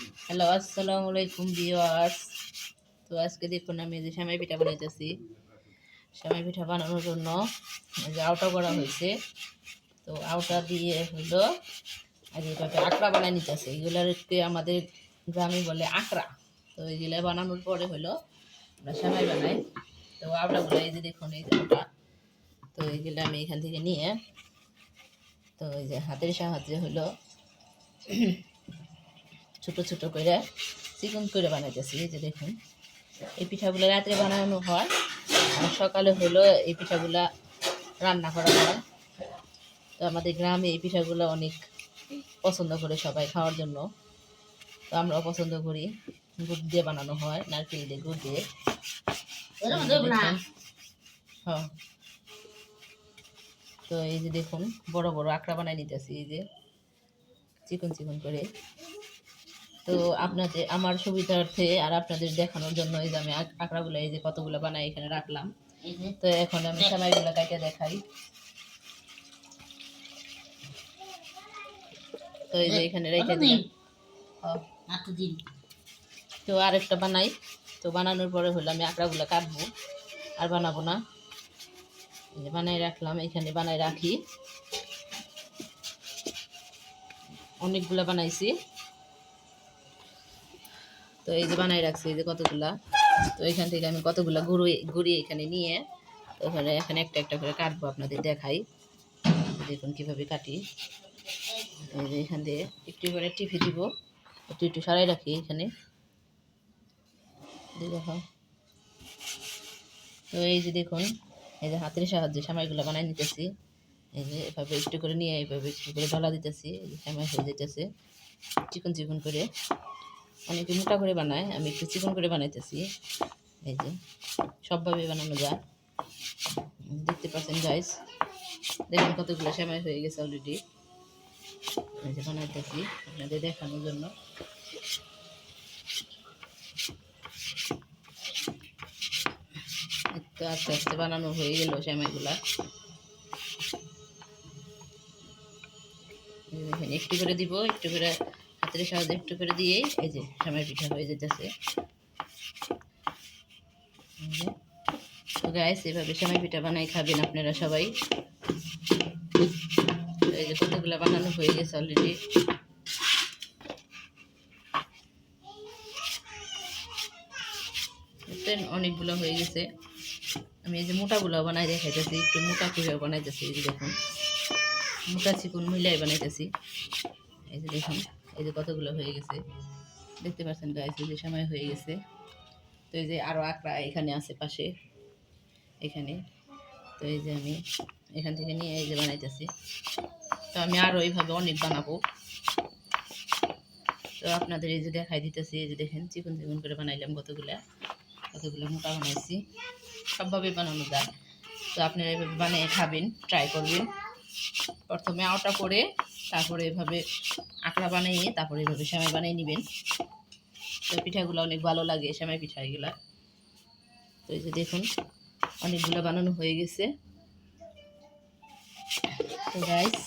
Hello, আসসালামু আলাইকুম viewers. তো আজকে দেখুন আমি যে সেমাই পিঠা বানাইতেছি। সেমাই পিঠা বানানোর জন্য যে আউটা করা হয়েছে। তো আউটা দিয়ে হলো আর এইভাবে আঁকড়া বানাই নিতেছে। এগুলোকে আমাদের গ্রামে বলে আঁকড়া তো এইগুলো বানানোর পরে হলো আমরা সেমাই বানাই। তো আউটাগুলো এই যে দেখুন, এই আউটা তো এইগুলো আমি এখান থেকে নিয়ে, তো এই যে হাতের সাহায্যে হলো ছোট ছোট করে চিকন করে বানাইতেছি এই যে দেখুন। এই পিঠাগুলো রাত্রে বানানো হয়। আর সকালে হলো এই পিঠাগুলা রান্না করা হয়। তো আমাদের গ্রামে এই পিঠাগুলো অনেক পছন্দ করে সবাই খাওয়ার জন্য। তো আমরাও পছন্দ করি। গুড় দিয়ে বানানো হয় নারকেল দিয়ে গুড় দিয়ে। হ্যাঁ। তো এই যে দেখুন বড় বড় আঁকড়া বানাই নিতেছি এই যে চিকন চিকন করে। তো আপনাদের আমার সুবিধার্থে আর আপনাদের দেখানোর জন্য এই যে আমি আঁক- আঁকড়াগুলো এই যে কতগুলো বানাই এখানে রাখলাম। তো এখন আমি সেমাইগুলো কাটে দেখাই। তো এই যে এখানে রেখে দিলাম। হ্যাঁ। তো আরেকটা বানাই। তো বানানোর পরে হলো আমি আঁকড়াগুলো কাটবো। আর বানাবো না। এই যে বানাই রাখলাম এখানে বানাই রাখি। অনেকগুলা বানাইছি। তো এই যে বানাই রাখছি, এই যে কতগুলা? তো এখান থেকে আমি কতগুলা গুঁড়ি গুঁড়ি এখানে নিয়ে ওখানে এখানে একটা একটা করে কাটবো আপনাদের দেখাই। দেখুন কীভাবে কাটি। এই যে এখান দিয়ে একটু করে টিপে দিব। একটু একটু সারাই রাখি এখানে। তো এই যে দেখুন, এই যে হাতের সাহায্যে সামাইগুলো বানাই নিতেছি। এই যে এভাবে একটু করে নিয়ে এইভাবে একটু করে ডলা দিতেছি। সামাই হয়ে যেতেছে চিকন চিকন করে। অনেকে মোটা করে বানায়, আমি একটু চিকন করে বানাইতেছি। এই যে সবভাবে বানানো যায়। দেখতে পাচ্ছেন গাইস দেখুন কতগুলো সেমাই হয়ে গেছে অলরেডি এই যে বানাইতেছি, আপনাদের দেখানোর জন্য। তো আস্তে আস্তে বানানো হয়ে গেল সেমাইগুলা। দেখেন, একটু করে দিব, একটু করে হাতের সাহায্যে একটু করে দিয়েই এই যে সেমাই পিঠা হয়ে যেতেছে গাইস এভাবে সেমাই পিঠা বানাই খাবেন আপনারা সবাই। এই যে কতগুলো বানানো হয়ে গেছে অলরেডি অনেকগুলো হয়ে গেছে। আমি এই যে মোটাগুলো বানাই দেখাইতেছি, একটু মোটা কীভাবে বানাইতেছি, এই যে দেখুন। মোটা চিকুন মিলাই বানাইতেছি। এই যে দেখুন। এই যে কতগুলো হয়ে গেছে? দেখতে পাচ্ছেন এই যে সময় হয়ে গেছে। তো এই যে আরও আঁকড়া এখানে আছে পাশে, এখানে। তো এই যে আমি এখান থেকে নিয়ে এই যে বানাইতেছি। তো আমি আরও এইভাবে অনেক বানাবো। তো আপনাদের এই যে দেখাই দিতেছি, এই যে দেখেন, চিকন চিকন করে বানাইলাম কতগুলা। কতগুলো মোটা বানাইছি। সবভাবে বানানো যায়। তো আপনারা এভাবে বানিয়ে খাবেন ট্রাই করবেন। প্রথমে আওটা করে তারপরে এভাবে আঁকড়া বানিয়ে, তারপরে এভাবে সেমাই বানিয়ে নেবেন। তো পিঠাগুলো অনেক ভালো লাগে সেমাই পিঠা এগুলা। তো এই যে দেখুন, অনেকগুলো বানানো হয়ে গেছে। তো গাইস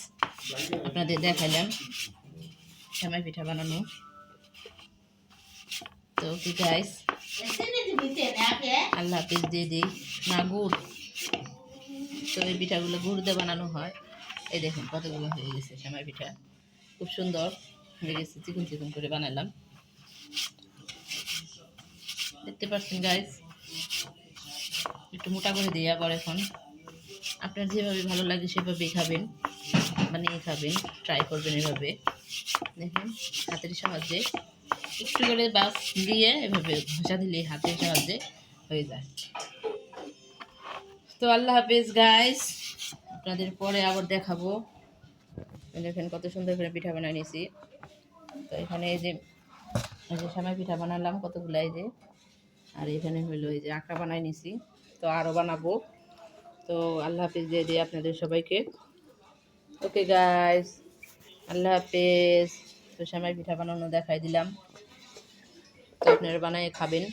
আপনাদের দেখাইলাম সেমাই পিঠা বানানো। তো কি গাইস আল্লাহ হাফিজ দিয়ে দিই। না, গুড়। তো এই পিঠাগুলো গুড় দিয়ে বানানো হয়। এই দেখুন কতগুলো হয়ে গেছে সেমাই পিঠা। খুব সুন্দর হয়ে গেছে, চিকন চিকন করে বানালাম। দেখতে পাচ্ছেন গাইস একটু মোটা করে দিই আবার এখন। আপনার যেভাবে ভালো লাগে সেভাবেই খাবেন, বানিয়ে খাবেন ট্রাই করবেন এভাবে। দেখেন, হাতের সাহায্যে। একটু করে বাস দিয়ে এভাবে ঘষা দিলে হাতের সাহায্যে হয়ে যায়। তো আল্লাহ হাফেজ গাইস আপনাদের পরে আবার দেখাবো। দেখেন কত সুন্দর করে পিঠা বানাই নিয়েছি। তো এখানে এই যে এই যে সামাই পিঠা বানালাম কতগুলো এই যে, আর এখানে হলো এই যে আঁকা বানাই নিছি তো আরও বানাবো। তো আল্লাহ হাফেজ দিয়ে দিই আপনাদের সবাইকে। ওকে গাইস আল্লাহ হাফেজ। তো সামাই পিঠা বানানো দেখাই দিলাম। তো আপনারা বানাই খাবেন।